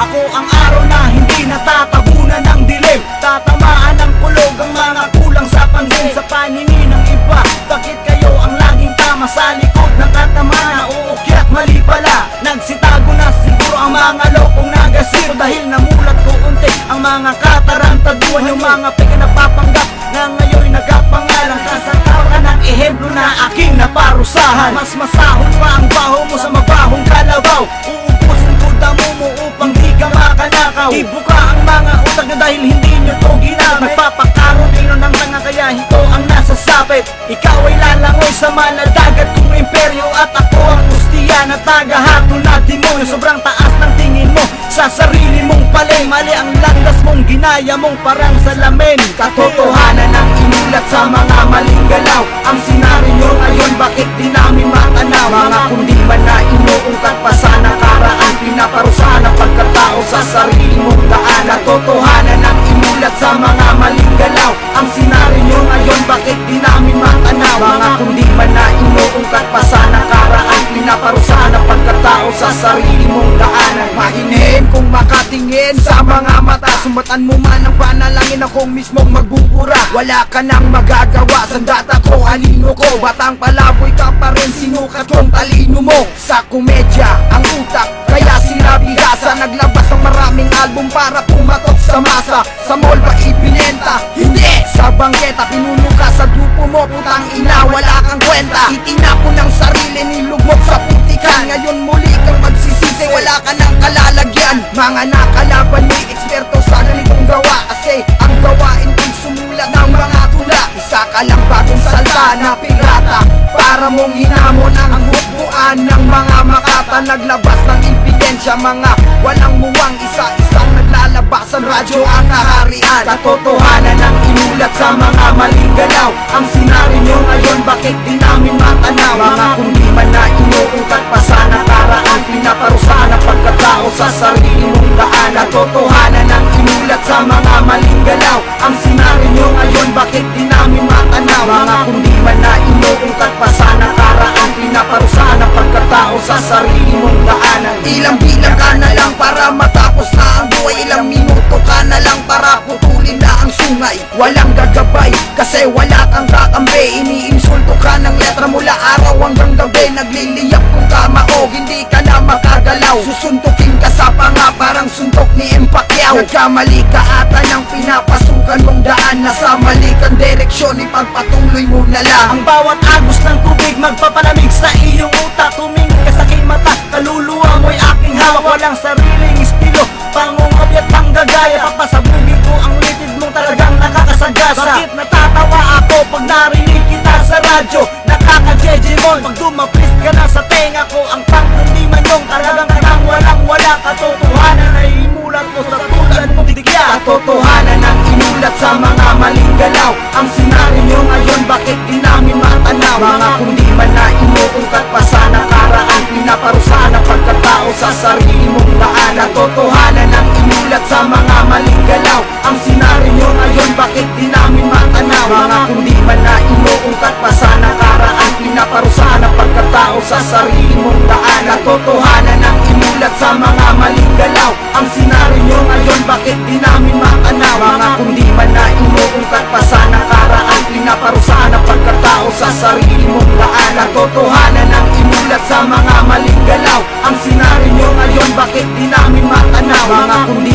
Ako ang araw na hindi natatabunan makanakaw Ibuka ang mga utak nyo dahil hindi nyo to ginamit. Nagpapakarotino ng tanga kaya ito ang nasasapit Ikaw ay lalangoy sa maladagat kong imperyo At ako ang ustiya na tagahatol na demonyo. Sobrang taas ng tingin mo sa sarili mong paleng Mali. Ang landas mong ginaya mong parang salamin. Katotohanan ang inulat sa mga maling galaw. Ang senaryo ngayon bakit di sa mga maling galaw. Ang senaryo ngayon bakit di namin matanaw? Mga kundi man na inuungkat pa sa nakaraan Pinaparusahan ang pagkatao sa sarili mong daanan. Mahinahin kung makatingin sa mga mata. Sumatan mo man ang panalangin akong mismong magbubura. Wala ka nang magagawa Sandata ko, anino ko. Batang palaboy ka pa rin Sinukat kong talino mo. Sa komedya, ang utak sa grupo mo Putang ina, wala kang kwenta. Itinapon ng sarili, nilugmok sa putikan. Ngayon muli kang magsisisi Wala ka ng kalalagyan. Mga nakalaban mo'y eksperto sa ganitong gawa. Kasi ang gawain ko'y sumulat ng mga tula. Isa ka lang bagong salta na pirata. Para mong hinamon ang hukbuan ng mga makata. Naglabas ng impidensya Mga walang muwang isa-isang naglalabasan Radyo ang kaharian. Katotohanan ang inulat sa mga maling galaw Ang senaryo ngayon bakit di namin matanaw? Mga kundi man mong daanan Ilang bilang ka na lang para matapos na ang buhay. Ilang minuto ka na lang para putulin na ang sungay. Walang gagabay kasi wala kang kakambi Iniinsulto ka ng letra mula araw hanggang gabi. Nagliliyap kung kamaog hindi ka na makagalaw. Susuntukin ka sa panga parang suntok ni Empacquiao Nagkamali ka ata ng pinapasukan mong daan. Nasa mali kang direksyon ipagpatuloy mo na lang. Ang bawat agos ng tubig magpapalamig sa iyong utak. Tumingin Walang sariling estilo, pangungab at panggagaya. Papasabugin ko ang litid mong talagang nakakasagasa. Bakit? Natatawa ako pag narinig kita sa radyo. Nakaka-jejemon Pag dumaplis ka na sa tenga ko Ang pangkundi man yung talagang kanang walang wala Katotohanan sa mga maling galaw. Ang senaryo ngayon bakit di namin matanaw Mga kundi man na inuungkat pa sa nakaraan Pinaparusahan ang pagkatao sa sarili mong daan. Katotohanan ang inulat sa mga maling galaw. Ang senaryo ngayon bakit di namin matanaw Mga kundi